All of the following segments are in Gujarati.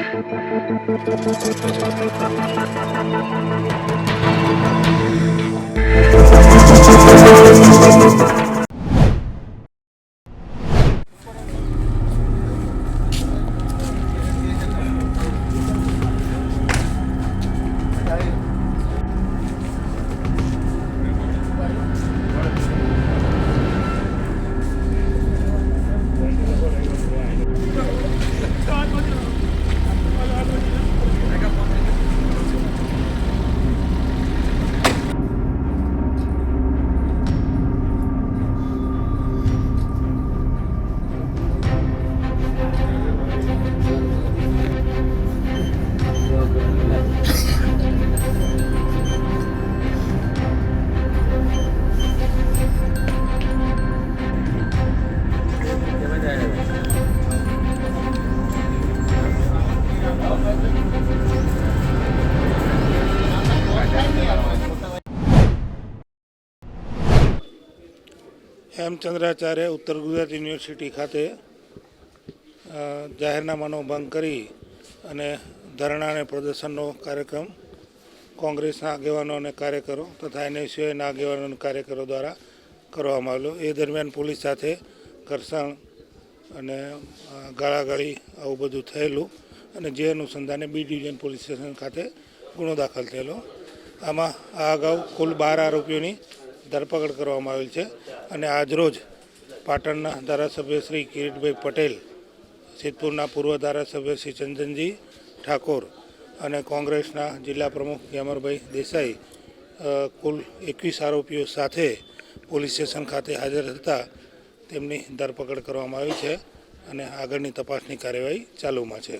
Thank you. હેમચંદ્રાચાર્ય ઉત્તર ગુજરાત યુનિવર્સિટી ખાતે જાહેરનામાનો ભંગ કરી અને ધરણા અને પ્રદર્શનનો કાર્યક્રમ કોંગ્રેસના આગેવાનો અને કાર્યકરો તથા એનએસયુના આગેવાનો અને કાર્યકરો દ્વારા કરવામાં આવેલો. એ દરમિયાન પોલીસ સાથે ઘર્ષણ અને ગાળાગાળી આવું બધું થયેલું અને જે અનુસંધાને બી ડિવિઝન પોલીસ સ્ટેશન ખાતે ગુનો દાખલ થયેલો. આમાં આ અગાઉ કુલ બાર આરોપીઓની ધરપકડ કરવામાં આવેલ છે અને આજરોજ પાટણના ધારાસભ્ય શ્રી કિરીટભાઈ પટેલ, સિદ્ધપુરના પૂર્વ ધારાસભ્ય શ્રી ચંદનજી ઠાકોર અને કોંગ્રેસના જિલ્લા પ્રમુખ ગ્યામરભાઈ દેસાઈ કુલ એકવીસ આરોપીઓ સાથે પોલીસ સ્ટેશન ખાતે હાજર હતા. તેમની ધરપકડ કરવામાં આવી છે અને આગળની તપાસની કાર્યવાહી ચાલુમાં છે.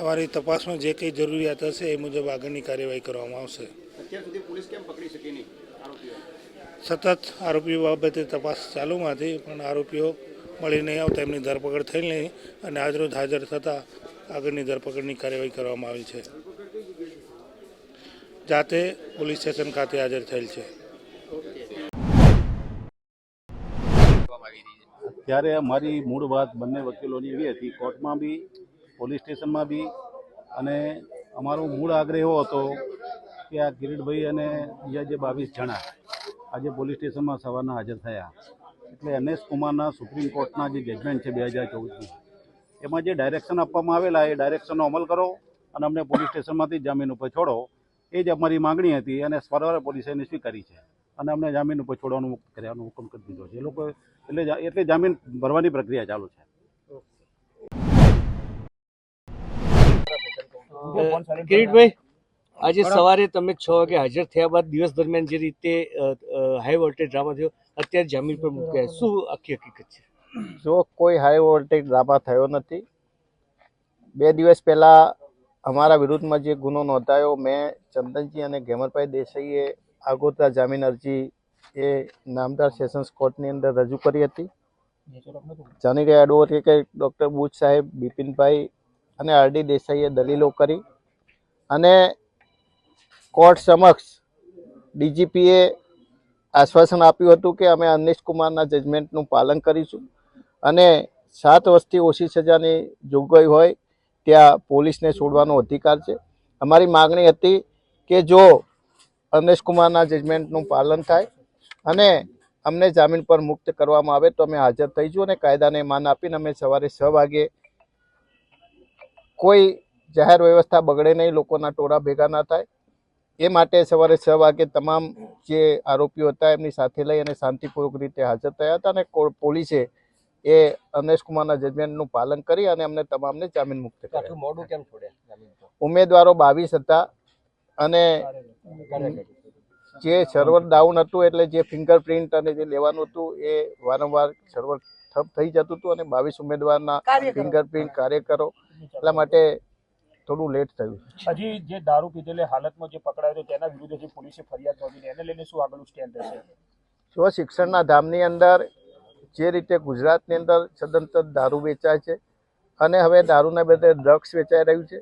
અમારી તપાસમાં જે કંઈ જરૂરિયાત હશે એ મુજબ આગળની કાર્યવાહી કરવામાં આવશે. અત્યાર સુધી પોલીસ કેમ પકડી શકી નહીં? આરોપીઓ. સતત આરોપીઓ બાબતે તપાસ ચાલુમાં હતી પણ આરોપીઓ મળી નહીં આવતા એમની ધરપકડ થઈ નહીં અને આજરોજ હાજર થતાં આગળની ધરપકડની કાર્યવાહી કરવામાં આવી છે. જાતે પોલીસ સ્ટેશન ખાતે હાજર થયેલ છે. ત્યારે મારી મૂળ વાત બંને વકીલોની એવી હતી. કોર્ટમાં બી પોલીસ સ્ટેશનમાં બી અને અમારો મૂળ આગ્રહ એવો હતો કે આ કિરીટભાઈ અને બીજા જે બાવીસ જણા આજે પોલીસ સ્ટેશનમાં સવારના હાજર થયા. એટલે એનએસ કુમારના સુપ્રીમ કોર્ટના જે જજમેન્ટ છે બે હજાર ચૌદનું એમાં જે ડાયરેક્શન આપવામાં આવેલા એ ડાયરેક્શનનો અમલ કરો અને અમને પોલીસ સ્ટેશનમાંથી જામીન ઉપર છોડો. એ જ અમારી માંગણી હતી, અને સરવારે પોલીસે એને સ્વીકારી છે. અને અમને જામીન ઉપર છોડવાનું મુક્ત કર્યાનો હુકમ કરી દીધો છે. એ લોકો એટલે એટલે જામીન ભરવાની પ્રક્રિયા ચાલુ છે. કિરીટભાઈ આજે સવારે તમે છ વાગે હાજર થયા બાદ દિવસ દરમિયાન જે રીતે હાઈ વોલ્ટેજ ડ્રામા થયો અત્યારે જામીન પર મૂક્યા શું આખી હકીકત છે? જો કોઈ હાઈ વોલ્ટેજ ડ્રામા થયો નથી બે દિવસ પહેલાં અમારા વિરુદ્ધમાં જે ગુનો નોંધાયો મેં ચંદનજી અને ગેમરભાઈ દેસાઈએ આગોતરા જામીન અરજી એ નામદાર સેશન્સ કોર્ટની અંદર રજૂ કરી હતી. જાણી ગયા એડવોકેટ ડૉક્ટર બુચ સાહેબ બિપિનભાઈ અને આરડી દેસાઈએ દલીલો કરી અને કોર્ટ સમક્ષ ડીજીપીએ આશ્વાસન આપ્યું હતું કે અમે અનિશ કુમારના જજમેન્ટનું પાલન કરીશું અને સાત વર્ષથી ઓછી સજાની જોગવાઈ હોય ત્યાં પોલીસને છોડવાનો અધિકાર છે. અમારી માગણી હતી કે જો અનિશ કુમારના જજમેન્ટનું પાલન થાય અને અમને જામીન પર મુક્ત કરવામાં આવે તો અમે હાજર થઈશું અને કાયદાને માન આપીને અમે સવારે છ વાગે કોઈ જાહેર વ્યવસ્થા બગડે નહીં લોકોના ટોળા ભેગા ના થાય. એ માટે સવારે છ વાગે તમામ જે આરોપીઓ હતા એમની સાથે લઈ અને શાંતિપૂર્વક રીતે હાજર થયા હતા અને પોલીસે એ અનેશકુમારના જજમેન્ટનું પાલન કરી અને અમને તમામને જામીન મુક્ત કર્યા મોડું કેમ છોડ્યા? ઉમેદવારો બાવીસ હતા અને જે સર્વર ડાઉન હતું એટલે જે ફિંગરપ્રિન્ટ અને જે લેવાનું હતું એ વારંવાર સર્વર ઠપ થઈ જતું હતું અને બાવીસ ઉમેદવારના ફિંગરપ્રિન્ટ કાર્યકરો. એટલા માટે થોડું લેટ થયું. હજી જે દારૂ પીધેલી હાલતમાં જે પકડાયો હતો તેના વિરુદ્ધ જે પોલીસે ફરિયાદ નોંધીને એને લઈને શું આગળનું સ્ટેન્ડ રહેશે? સ્વ શિક્ષણના ધામની અંદર જે રીતે ગુજરાતની અંદર સદંતર દારૂ વેચાય છે અને હવે દારૂના બદલે ડ્રગ્સ વેચાઈ રહ્યું છે.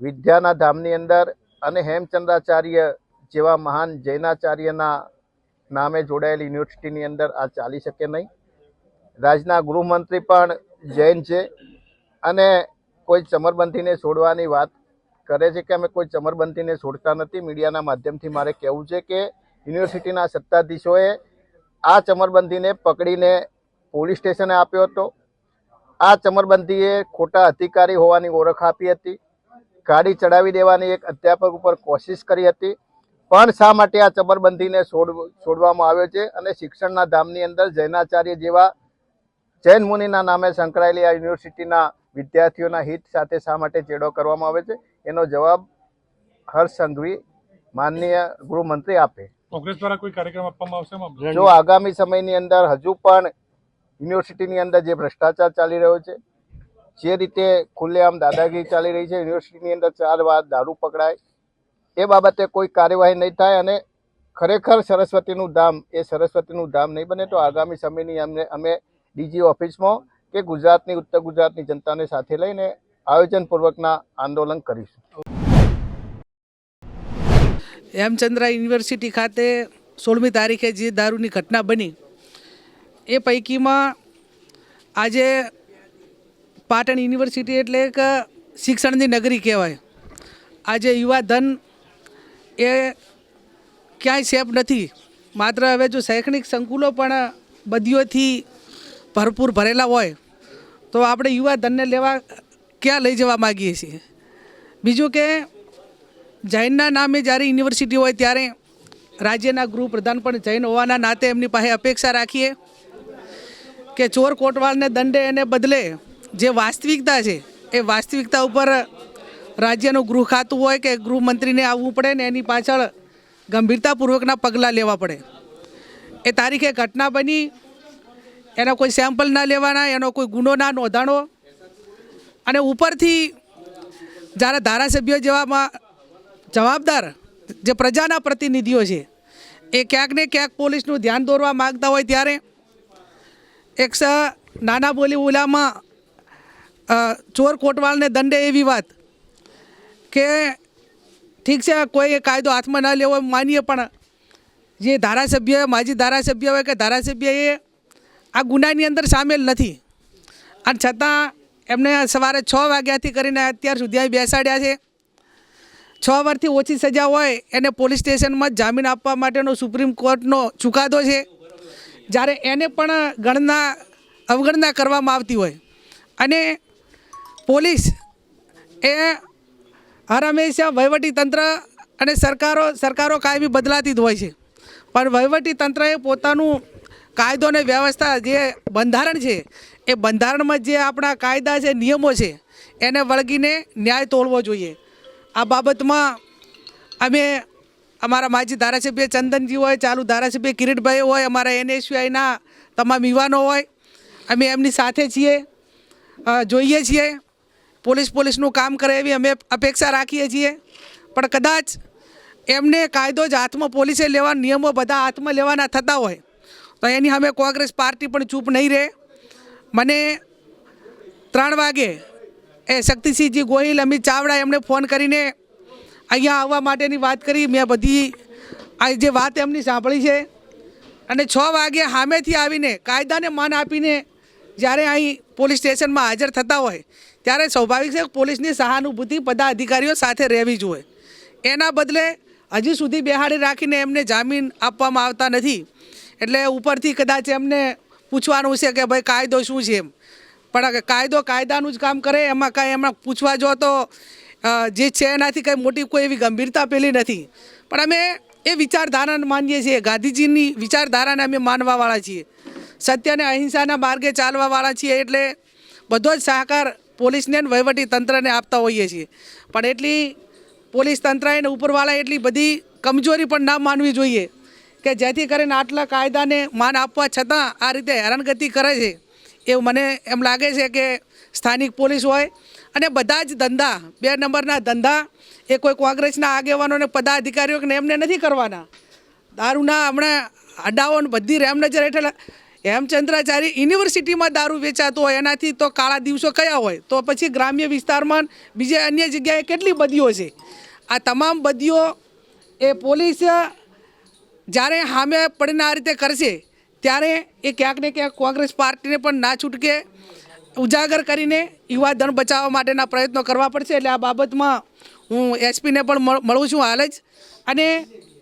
વિદ્યાના ધામની અંદર અને હેમચંદ્રાચાર્ય જેવા મહાન જૈનાચાર્યના નામે જોડાયેલી યુનિવર્સિટીની અંદર આ ચાલી શકે નહીં. રાજ્યના ગૃહમંત્રી પણ જૈન છે અને કોઈ ચમરબંધીને છોડવાની વાત કરે છે કે અમે કોઈ ચમરબંધીને છોડતા નથી. મીડિયાના માધ્યમથી મારે કહેવું છે કે યુનિવર્સિટીના સત્તાધીશોએ આ ચમરબંધીને પકડીને પોલીસ સ્ટેશને આપ્યો હતો. આ ચમરબંધીએ ખોટા અધિકારી હોવાની ઓળખ આપી હતી. ગાડી ચડાવી દેવાની એક અધ્યાપક ઉપર કોશિશ કરી હતી. પણ શા માટે આ ચબરબંધીને છોડવામાં આવ્યો છે? અને શિક્ષણના ધામની અંદર જૈનાચાર્ય જેવા જૈન મુનિના નામે સંકળાયેલી આ યુનિવર્સિટીના વિદ્યાર્થીઓના હિત સાથે શા માટે ચેડો કરવામાં આવે છે? એનો જવાબ હર્ષ સંઘવી માનનીય ગૃહમંત્રી આપે. કોંગ્રેસ દ્વારા કોઈ કાર્યક્રમ આપવામાં આવશે જો આગામી સમયની અંદર હજુ પણ યુનિવર્સિટીની અંદર જે ભ્રષ્ટાચાર ચાલી રહ્યો છે જે રીતે ખુલ્લેઆમ દાદાગીરી ચાલી રહી છે યુનિવર્સિટીની અંદર ચાર વાર દારૂ પકડાય એ બાબતે કોઈ કાર્યવાહી નહીં થાય અને ખરેખર સરસ્વતીનું ધામ, એ સરસ્વતીનું ધામ નહીં બને તો આગામી સમયની અમને, અમે ડીજી ઓફિસમાં કે ગુજરાતની, ઉત્તર ગુજરાતની જનતાને સાથે લઈને આયોજનપૂર્વકના આંદોલન કરીશું. હેમચંદ્રા યુનિવર્સિટી ખાતે સોળમી તારીખે જે દારૂની ઘટના બની, એ પૈકીમાં આજે પાટણ યુનિવર્સિટી એટલે એક શિક્ષણની નગરી કહેવાય. આજે યુવા ધન એ ક્યાંય સેફ નથી. માત્ર હવે જો શૈક્ષણિક સંકુલો પણ બદીઓથી ભરપૂર ભરેલા હોય, તો આપણે યુવા ધનને લેવા ક્યાં લઈ જવા માગીએ છીએ? બીજું કે, જૈનના નામે જ્યારે યુનિવર્સિટી હોય ત્યારે રાજ્યના ગૃહપ્રધાન પણ જૈન હોવાના નાતે એમની પાસે અપેક્ષા રાખીએ કે ચોર કોટવાલને દંડે એને બદલે જે વાસ્તવિકતા છે, એ વાસ્તવિકતા ઉપર રાજ્યનું ગૃહ ખાતું હોય કે ગૃહમંત્રીને આવવું પડે ને એની પાછળ ગંભીરતાપૂર્વકના પગલાં લેવા પડે. એ તારીખે ઘટના બની, એના કોઈ સેમ્પલ ના લેવાના, એનો કોઈ ગુનો ના નોંધાણો. અને ઉપરથી જ્યારે ધારાસભ્યો જેવામાં જવાબદાર જે પ્રજાના પ્રતિનિધિઓ છે, એ ક્યાંક ને ક્યાંક પોલીસનું ધ્યાન દોરવા માગતા હોય ત્યારે એક સ નાના બોલી ઓલામાં ચોર કોટવાલને દંડે એવી વાત કે ઠીક છે, કોઈ કાયદો હાથમાં ન લેવો માનીએ, પણ જે ધારાસભ્ય, માજી ધારાસભ્ય હોય કે ધારાસભ્ય એ આ ગુનાની અંદર સામેલ નથી. અને છતાં એમને સવારે છ વાગ્યાથી કરીને અત્યાર સુધી અહીં બેસાડ્યા છે. છ વર્ષથી ઓછી સજા હોય, એને પોલીસ સ્ટેશનમાં જામીન આપવા માટેનો સુપ્રીમ કોર્ટનો ચુકાદો છે. જ્યારે એને પણ ગણના, અવગણના કરવામાં આવતી હોય. અને પોલીસ એ હર હંમેશા વહીવટી તંત્ર અને સરકારો સરકારો કાયમી બદલાતી જ હોય છે. પણ વહીવટી તંત્રએ પોતાનું કાયદો અને વ્યવસ્થા જે બંધારણ છે, એ બંધારણમાં જે આપણા કાયદા છે, નિયમો છે, એને વળગીને ન્યાય તોડવો જોઈએ. આ બાબતમાં અમે અમારા માજી ધારાસભ્ય ચંદનજી હોય, ચાલુ ધારાસભ્ય કિરીટભાઈ હોય, અમારા એનએસયુઆઈના તમામ યુવાનો હોય, અમે એમની સાથે છીએ જોઈએ છીએ. પોલીસ પોલીસનું કામ કરે એવી અમે અપેક્ષા રાખીએ છીએ. પણ કદાચ એમને કાયદો જ હાથમાં પોલીસે લેવા, નિયમો બધા હાથમાં લેવાના થતા હોય, તો એની સામે કોંગ્રેસ પાર્ટી પણ ચૂપ નહીં રહે. મને ત્રણ વાગે એ શક્તિસિંહજી ગોહિલ, અમિત ચાવડા એમણે ફોન કરીને અહીંયા આવવા માટેની વાત કરી. મેં બધી આ જે વાત એમની સાંભળી છે. અને છ વાગે સામેથી આવીને કાયદાને માન આપીને જ્યારે અહીં પોલીસ સ્ટેશનમાં હાજર થતા હોય, ત્યારે સ્વાભાવિક છે પોલીસની સહાનુભૂતિ બધા અધિકારીઓ સાથે રહેવી જોઈએ. એના બદલે હજી સુધી બેહાડી રાખીને એમને જામીન આપવામાં આવતા નથી. એટલે ઉપરથી કદાચ એમને પૂછવાનું છે કે ભાઈ કાયદો શું છે એમ. પણ કાયદો કાયદાનું જ કામ કરે, એમાં કાંઈ એમાં પૂછવા જો તો જે છે એનાથી કંઈ મોટી કોઈ એવી ગંભીરતા પેલી નથી. પણ અમે એ વિચારધારાને માનીએ છીએ, ગાંધીજીની વિચારધારાને અમે માનવાવાળા છીએ. સત્ય અને અહિંસાના માર્ગે ચાલવાવાળા છીએ એટલે બધો જ સહકાર પોલીસને વહીવટી તંત્રને આપતા હોઈએ છીએ. પણ એટલી પોલીસ તંત્ર અને ઉપરવાળા એટલી બધી કમજોરી પણ ના માનવી જોઈએ કે જેથી કરીને આટલા કાયદાને માન આપવા છતાં આ રીતે હેરાનગતિ કરે છે. એવું મને એમ લાગે છે કે સ્થાનિક પોલીસ હોય અને બધા જ ધંધા, બે નંબરના ધંધા, એ કોઈ કોંગ્રેસના આગેવાનોને પદાધિકારીઓને એમને નથી કરવાના. દારૂના હમણાં અડાઓ બધી બધી રેમનજર હેઠળ હેમચંદ્રાચાર્ય યુનિવર્સિટીમાં દારૂ વેચાતો હોય, એનાથી તો કાળા દિવસો કયા હોય? તો પછી ગ્રામ્ય વિસ્તારમાં બીજે અન્ય જગ્યાએ કેટલી બદીઓ છે? આ તમામ બદીઓ એ પોલીસ જ્યારે સામે પડીને આ રીતે કરશે, ત્યારે એ ક્યાંક ને ક્યાંક કોંગ્રેસ પાર્ટીને પણ ના છૂટકે ઉજાગર કરીને યુવા ધન બચાવવા માટેના પ્રયત્નો કરવા પડશે. એટલે આ બાબતમાં હું એસપીને પણ મળું છું હાલ જ. અને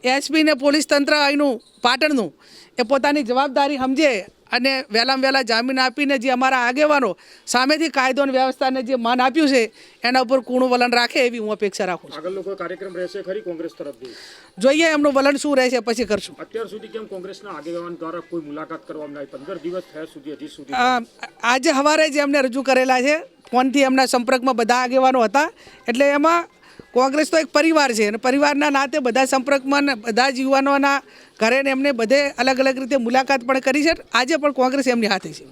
એસપીને પોલીસ તંત્ર અહીંનું પાટણનું એ પોતાની જવાબદારી સમજે અને વહેલામાં વહેલા જામીન આપીને જે અમારા આગેવાનો સામેથી કાયદો અને વ્યવસ્થાને જે માન આપ્યું છે એના ઉપર કૂણું વલણ રાખે એવી હું અપેક્ષા રાખું છું. આગળ કોઈ કાર્યક્રમ રહેશે ખરી કોંગ્રેસ તરફથી? જોઈએ એમનું વલણ શું રહેશે પછી કરશું. અત્યાર સુધી કેમ કોંગ્રેસના આગેવાન દ્વારા કોઈ મુલાકાત કરવામાં આવી? પંદર દિવસ થયા સુધી હજી સુધી. આજે સવારે જ એમને રજૂ કરેલા છે ફોનથી એમના સંપર્કમાં બધા આગેવાનો હતા એટલે એમાં કોંગ્રેસ તો એક પરિવાર છે અને પરિવારના નાતે બધા સંપર્કમાં બધા જ યુવાનોના ઘરે એમને બધે અલગ અલગ રીતે મુલાકાત પણ કરી છે આજે પણ કોંગ્રેસ એમની હાથે છે.